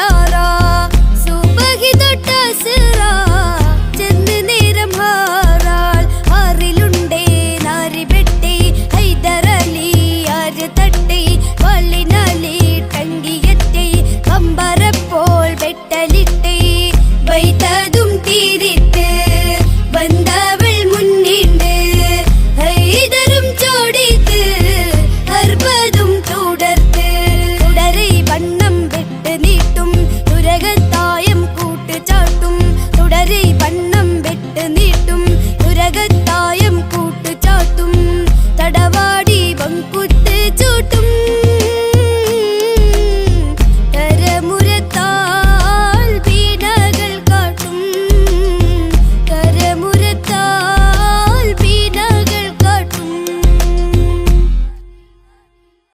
yo விரகத்தாயம் கூட்டு சாட்டும். தடவாடி பங்குத்து சூட்டும்.